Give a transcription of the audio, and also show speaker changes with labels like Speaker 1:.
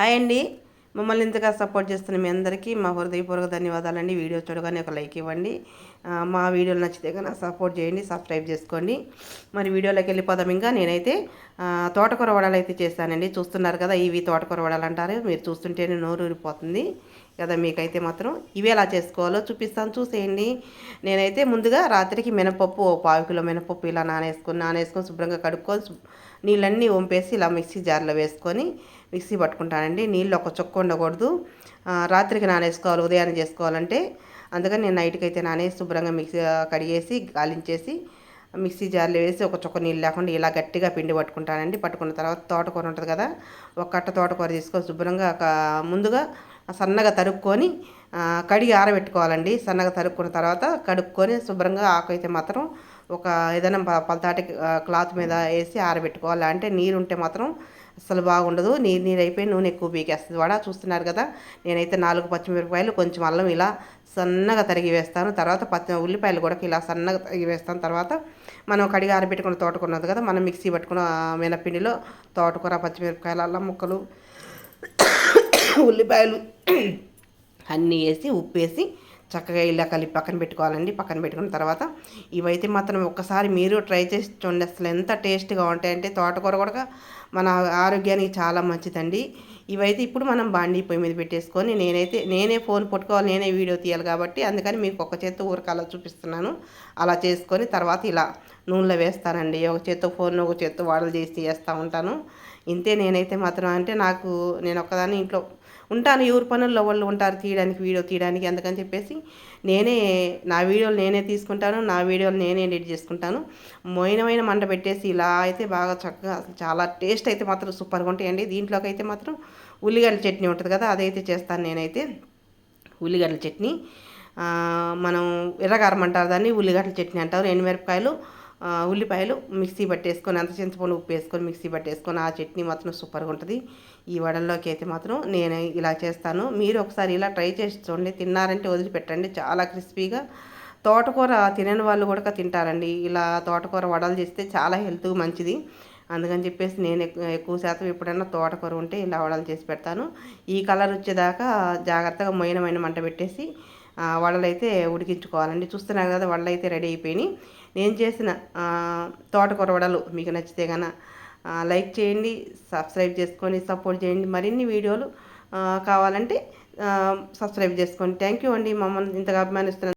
Speaker 1: Hi అండి. మమ్మల్ని ఇంతగా సపోర్ట్ చేస్తున్న మీ అందరికీ మా హృదయపూర్వక ధన్యవాదాలండి. వీడియో చూడగానే ఒక లైక్ ఇవ్వండి. మా వీడియోలు నచ్చితే కనుక సపోర్ట్ చేయండి సబ్స్క్రైబ్ చేసుకోండి. మరి వీడియోలోకి వెళ్ళిపోదాం. ఇంకా నేనైతే తోటకూర వడలు అయితే చేస్తానండి చూస్తున్నారు కదా ఇవి తోటకూర వడలు అంటారు. మీరు చూస్తుంటేనే నోరు ఊరిపోతుంది కదా మీకైతే మాత్రం. ఇవి ఎలా చేసుకోవాలో చూపిస్తాను చూసేయండి. నేనైతే ముందుగా రాత్రికి మినపప్పు ఓ పావు కిలో మినపప్పు ఇలా నానేసుకొని నానేసుకొని శుభ్రంగా కడుక్కొని నీళ్ళన్నీ వంపేసి ఇలా మిక్సీ జార్లో వేసుకొని మిక్సీ పట్టుకుంటానండి. నీళ్ళు ఒక చుక్క ఉండకూడదు. రాత్రికి నానేసుకోవాలి ఉదయాన్నే చేసుకోవాలంటే. అందుకని నేను నైట్కి అయితే నానేసి శుభ్రంగా మిక్సీ కడిగేసి గాలించేసి మిక్సీ జార్లో వేసి ఒక చుక్క నీళ్ళు లేకుండా ఇలా గట్టిగా పిండి పట్టుకుంటానండి. పట్టుకున్న తర్వాత తోటకూర ఉంటుంది కదా ఒక కట్ట తోటకూర తీసుకొని శుభ్రంగా ముందుగా సన్నగా తరుక్కొని కడిగి ఆరబెట్టుకోవాలండి. సన్నగా తరుక్కున్న తర్వాత కడుక్కొని శుభ్రంగా ఆకు అయితే మాత్రం ఒక ఏదైనా పలతాటి క్లాత్ మీద వేసి ఆరబెట్టుకోవాలి. అంటే నీరు ఉంటే మాత్రం అసలు బాగుండదు. నీరు నీరు అయిపోయి నూనె ఎక్కువ పీకేస్తుంది. వాడ చూస్తున్నారు కదా నేనైతే నాలుగు పచ్చిమిరపకాయలు కొంచెం అల్లం ఇలా సన్నగా తరిగి వేస్తాను. తర్వాత పచ్చి ఉల్లిపాయలు కూడా ఇలా సన్నగా తరిగి వేస్తాను. తర్వాత మనం కడిగి ఆరబెట్టుకున్న తోటకున్నది కదా మనం మిక్సీ పట్టుకున్న మినపిండిలో తోటకూర పచ్చిమిరపకాయలు అల్లం ముక్కలు ఉల్లిపాయలు అన్నీ వేసి ఉప్పు వేసి చక్కగా ఇలా కలిపి పక్కన పెట్టుకోవాలండి. పక్కన పెట్టుకున్న తర్వాత ఇవైతే మాత్రం ఒక్కసారి మీరు ట్రై చేసి చూడండి. అసలు ఎంత టేస్ట్గా ఉంటాయంటే తోటకూర కూడా మన ఆరోగ్యానికి చాలా మంచిదండి. ఇవైతే ఇప్పుడు మనం బాండీ పొయ్యి మీద పెట్టేసుకొని నేనైతే నేనే ఫోన్ పట్టుకోవాలి నేనే వీడియో తీయాలి కాబట్టి అందుకని మీకు ఒక చేత్తో ఊరికి అలా చూపిస్తున్నాను. అలా చేసుకొని తర్వాత ఇలా నూనెలో వేస్తానండి. ఒక చేత్తో ఫోన్ ఒక చేత్తో వాడలు చేసి చేస్తూ ఉంటాను. ఇంతే నేనైతే మాత్రం అంటే నాకు నేను ఒక్కదాన్ని ఇంట్లో ఉంటాను. ఎవరి పనుల్లో వాళ్ళు ఉంటారు తీయడానికి వీడియో తీయడానికి అందుకని చెప్పేసి నేనే నా వీడియోలు నేనే తీసుకుంటాను నా వీడియోలు నేనే ఎడిట్ చేసుకుంటాను. మోయినమైన మంట పెట్టేసి ఇలా అయితే బాగా చక్కగా చాలా టేస్ట్ అయితే మాత్రం సూపర్గా ఉంటాయండి. దీంట్లోకి అయితే మాత్రం ఉల్లిగడ్డల చట్నీ ఉంటుంది కదా అదైతే చేస్తాను నేనైతే. ఉల్లిగడ్డల చట్నీ మనం ఎర్రగారం అంటారు దాన్ని ఉల్లిగడ్డల చట్నీ అంటారు. ఎండుమిరపకాయలు ఉల్లిపాయలు మిక్సీ పట్టేసుకొని అంత చింతపండు ఉప్పు వేసుకొని మిక్సీ పట్టేసుకొని ఆ చట్నీ మాత్రం సూపర్గా ఉంటుంది. ఈ వడల్లోకి అయితే మాత్రం నేను ఇలా చేస్తాను. మీరు ఒకసారి ఇలా ట్రై చేసి చూడండి. తిన్నారంటే వదిలిపెట్టండి. చాలా క్రిస్పీగా. తోటకూర తినని వాళ్ళు కూడా తింటారండి. ఇలా తోటకూర వడలు చేస్తే చాలా హెల్త్ మంచిది. అందుకని చెప్పేసి నేను ఎక్కువ శాతం ఎప్పుడైనా తోటకూర ఉంటే ఇలా వడలు చేసి పెడతాను. ఈ కలర్ వచ్చేదాకా జాగ్రత్తగా మొయినమైన మంట పెట్టేసి వడలు అయితే ఉడికించుకోవాలండి. చూస్తున్నారు కదా వడలు అయితే రెడీ అయిపోయినాయి. నేను చేసిన తోటకూర వడలు మీకు నచ్చితే కనుక లైక్ చేయండి సబ్స్క్రైబ్ చేసుకొని సపోర్ట్ చేయండి. మరిన్ని వీడియోలు కావాలంటే సబ్స్క్రైబ్ చేసుకోండి థ్యాంక్ యూ అండి. మమ్మల్ని ఇంతగా అభిమానిస్తున్నాను